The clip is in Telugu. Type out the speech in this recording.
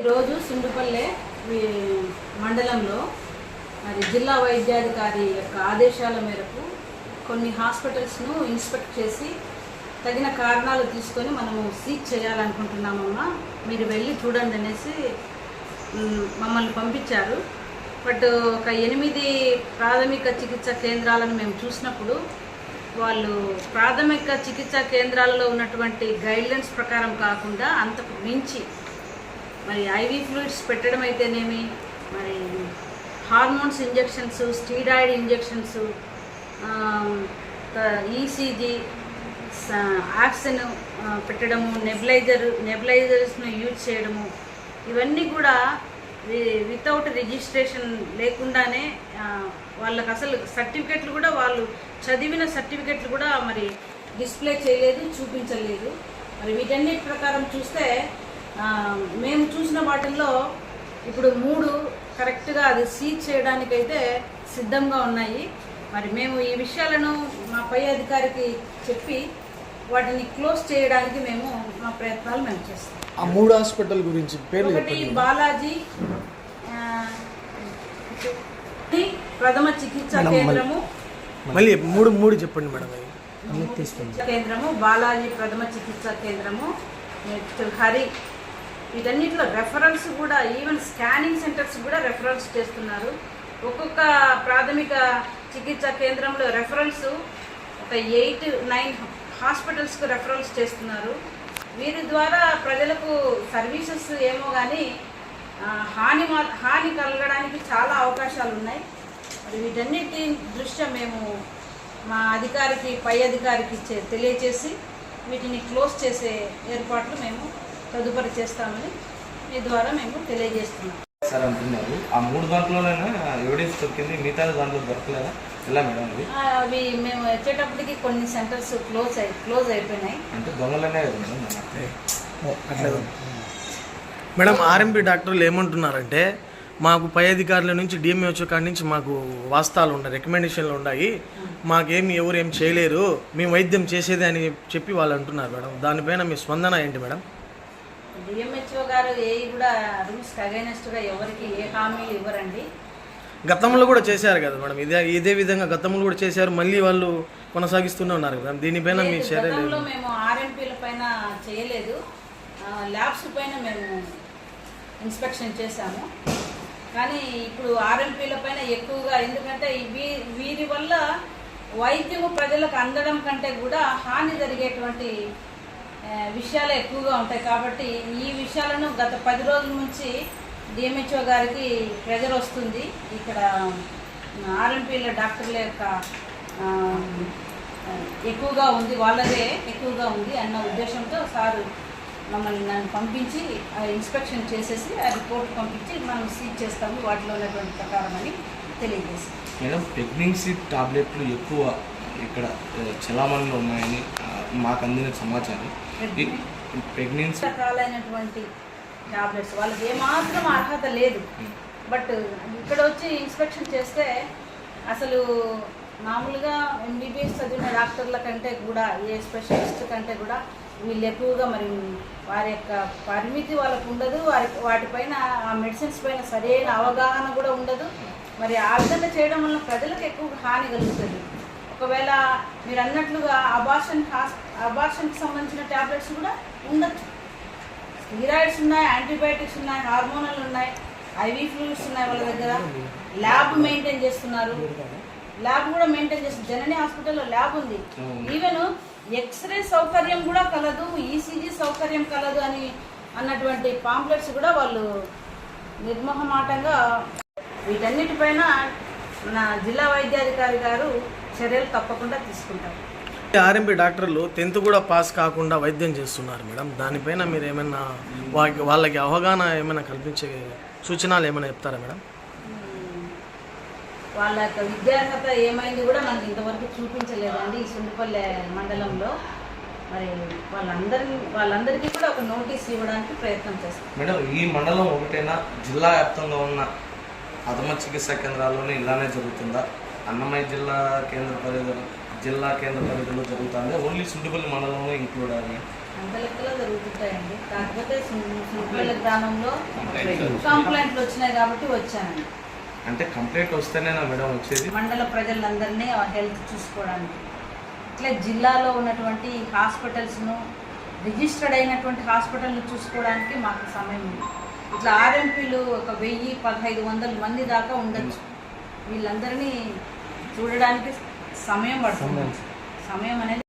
ఈరోజు సుండుపల్లె మీ మండలంలో మరి జిల్లా వైద్యాధికారి యొక్క ఆదేశాల మేరకు కొన్ని హాస్పిటల్స్ను ఇన్స్పెక్ట్ చేసి తగిన కారణాలు తీసుకొని మనము సీజ్ చేయాలనుకుంటున్నామమ్మా. మీరు వెళ్ళి చూడండి అనేసి మమ్మల్ని పంపించారు. బట్ ఒక ఎనిమిది ప్రాథమిక చికిత్స కేంద్రాలను మేము చూసినప్పుడు వాళ్ళు ప్రాథమిక చికిత్సా కేంద్రాలలో ఉన్నటువంటి గైడ్లైన్స్ ప్రకారం కాకుండా అంతకు మించి మరి ఐవీ ఫ్లూయిడ్స్ పెట్టడం అయితేనేమి? మరి hormones injections steroid injections ECG oxygen పెట్టడము నెబిలైజర్ నెబిలైజర్స్ను యూజ్ చేయడము ఇవన్నీ కూడా వితౌట్ రిజిస్ట్రేషన్ లేకుండానే వాళ్ళకి అసలు సర్టిఫికెట్లు కూడా వాళ్ళు చదివిన సర్టిఫికెట్లు కూడా మరి డిస్ప్లే చేయలేదు చూపించలేదు. మరి వీటన్నిటి ప్రకారం చూస్తే మేము చూసిన వాటిల్లో ఇప్పుడు మూడు కరెక్ట్గా అది సీజ్ చేయడానికైతే సిద్ధంగా ఉన్నాయి. మరి మేము ఈ విషయాలను మా పై అధికారికి చెప్పి వాటిని క్లోజ్ చేయడానికి మేము మా ప్రయత్నాలు మేము చేస్తాం. ఆ మూడు హాస్పిటల్ గురించి పేర్లు ఒకటి బాలాజీ ప్రథమ చికిత్సా కేంద్రము. మళ్ళీ మూడు మూడు చెప్పండి మేడం కేంద్రము బాలాజీ ప్రథమ చికిత్సా కేంద్రము నెక్స్ట్ హరి వీటన్నిటిలో రెఫరెన్స్ కూడా ఈవెన్ స్కానింగ్ సెంటర్స్ కూడా రెఫరెన్స్ చేస్తున్నారు. ఒక్కొక్క ప్రాథమిక చికిత్సా కేంద్రంలో రెఫరెన్స్ ఒక ఎయిట్ నైన్ హాస్పిటల్స్కు రెఫరెన్స్ చేస్తున్నారు. వీరి ద్వారా ప్రజలకు సర్వీసెస్ ఏమో కానీ హాని హాని కలగడానికి చాలా అవకాశాలు ఉన్నాయి. మరి వీటన్నిటి దృష్ట్యా మేము మా అధికారికి పై అధికారికి తెలియచేసి వీటిని క్లోజ్ చేసే ఏర్పాట్లు మేము తదుపరి చేస్తామని మీ ద్వారా మేము తెలియజేస్తున్నాం. సార్ అంటున్నారు. ఆ మూడు దాంట్లోనైనా ఎవిడెన్స్ దొరికింది. మిగతా దాంట్లో దొరకలేదా? ఎలా మేడం అది? అవి మేము వచ్చేటప్పటికి కొన్ని సెంటర్స్ క్లోజ్ అయి క్లోజ్ అయిపోయినాయి. అంటే దొంగలనే కదా మేడం? మేడం ఆర్ఎంపీ డాక్టర్లు ఏమంటున్నారంటే మాకు పై అధికారుల నుంచి డిఎంహెచ్ఓ కాడి నుంచి మాకు వాస్తాలు ఉన్నాయి రికమెండేషన్లు ఉన్నాయి. మాకేమి ఎవరు ఏం చేయలేరు. మేము వైద్యం చేసేదే అని చెప్పి వాళ్ళు అంటున్నారు మేడం. దానిపైన మీ స్పందన ఏంటి మేడం? డిఎంహెచ్ఓ గారు ఏ కూడా రూల్స్కి అగైనెస్ట్గా ఎవరికి ఏ హామీలు ఇవ్వరండి? గతంలో కూడా చేశారు కదా మేడం. ఇదే ఇదే విధంగా గతంలో కూడా చేశారు. మళ్ళీ వాళ్ళు కొనసాగిస్తూనే ఉన్నారు కదా. దీనిపైన మీ లేదు, చర్య గతంలో లేదు మేము ఆర్ఎంపీల పైన చేయలేదు. ల్యాబ్స్ పైన మేము ఇన్స్పెక్షన్ చేశాము. కానీ ఇప్పుడు ఆర్ఎంపీల పైన ఎక్కువగా ఎందుకంటే వీ వీరి వల్ల వైద్యము ప్రజలకు అందడం కంటే కూడా హాని జరిగేటువంటి విషయాలు ఎక్కువగా ఉంటాయి కాబట్టి ఈ విషయాలను గత పది రోజుల నుంచి డిఎంహెచ్ఓ గారికి ప్రెజర్ వస్తుంది. ఇక్కడ ఆర్ఎంపీల డాక్టర్ల యొక్క ఎక్కువగా ఉంది వాళ్ళదే ఎక్కువగా ఉంది అన్న ఉద్దేశంతో సారు మమ్మల్ని నన్ను పంపించి ఆ ఇన్స్పెక్షన్ చేసేసి ఆ రిపోర్ట్ పంపించి మనం సీజ్ చేస్తాము వాటిలో ఉన్నటువంటి ప్రకారం అని తెలియజేసి మేడం ప్రెగ్నెన్సీ టాబ్లెట్లు ఎక్కువ ఇక్కడ చలామణిలో ఉన్నాయని మాకు అందిన సమాచారం. ప్రెగ్నెన్సీ రకాలైనటువంటి టాబ్లెట్స్. వాళ్ళకి ఏమాత్రం అర్హత లేదు. బట్ ఇక్కడ వచ్చి ఇన్స్పెక్షన్ చేస్తే అసలు మామూలుగా ఎంబీబీఎస్ చదివిన డాక్టర్ల కంటే కూడా ఏ స్పెషలిస్ట్ కంటే కూడా వీళ్ళు ఎక్కువగా మరి వారి యొక్క పరిమితి వాళ్ళకు ఉండదు. వారి వాటిపైన ఆ మెడిసిన్స్ పైన సరైన అవగాహన కూడా ఉండదు. మరి ఆ విధంగా చేయడం వల్ల ప్రజలకు ఎక్కువ హాని కలుగుతుంది. ఒకవేళ మీరు అన్నట్లుగా అబార్షన్ అబార్షన్కి సంబంధించిన ట్యాబ్లెట్స్ కూడా ఉండొచ్చు. స్టీరాయిడ్స్ ఉన్నాయి యాంటీబయాటిక్స్ ఉన్నాయి హార్మోనల్ ఉన్నాయి ఐవీ ఫ్లూయిడ్స్ ఉన్నాయి వాళ్ళ దగ్గర. ల్యాబ్ మెయింటైన్ చేస్తున్నారు. ల్యాబ్ కూడా మెయింటైన్ చేస్తుంది. జనని హాస్పిటల్లో ల్యాబ్ ఉంది. ఈవెన్ ఎక్స్రే సౌకర్యం కూడా కలదు ఈసీజీ సౌకర్యం కలదు అని అన్నటువంటి పాంప్లెట్స్ కూడా వాళ్ళు నిర్మోహమాటంగా వీటన్నిటిపైన మన జిల్లా వైద్యాధికారి గారు చర్యలు తప్పకుండా తీసుకుంటారు. ఆర్ఎంపీ డాక్టర్లు టెన్త్ కూడా పాస్ కాకుండా వైద్యం చేస్తున్నారు మేడం. దానిపైన మీరు ఏమైనా వాళ్ళకి వాళ్ళకి అవగాహన ఏమైనా కల్పించే సూచనలు ఏమైనా చెప్తారా మేడం? వాళ్ళ యొక్క విద్యార్హత ఏమైంది కూడా మనకి ఇంతవరకు చూపించలేదండి ఈ సుండిపల్లె మండలంలో. మరి వాళ్ళందరి వాళ్ళందరికీ కూడా ఒక నోటీస్ ఇవ్వడానికి ప్రయత్నం చేస్తాం. మేడం ఈ మండలం ఒకటైనా? జిల్లా వ్యాప్తంగా ఉన్న ప్రథమ చికిత్సా కేంద్రాల్లోనే ఇలానే జరుగుతుందా? అన్నమయ్య జిల్లా కేంద్ర పరిధిలో జిల్లా కేంద్ర పరిధిలో జరుగుతుంది. ఓన్లీ సుండిపల్లి మండలంలో ఇంక్లూడ్ అని జరుగుతుంటాయండి. కాకపోతే సుంకుల గ్రామంలో కంప్లైంట్లు వచ్చినాయి కాబట్టి వచ్చానండి. అంటే కంప్లైంట్ వస్తేనేనా మేడం వచ్చేది? మండల ప్రజలందరినీ హెల్త్ చూసుకోవడానికి. ఇట్లా జిల్లాలో ఉన్నటువంటి హాస్పిటల్స్ను రిజిస్టర్డ్ అయినటువంటి హాస్పిటల్ని చూసుకోవడానికి మాకు సమయం ఉంది. ఇట్లా ఆర్ఎంపీలు ఒక వెయ్యి పదహైదు వందల మంది దాకా ఉండొచ్చు. వీళ్ళందరినీ చూడడానికి సమయం పడుతుంది. సమయం. అనేది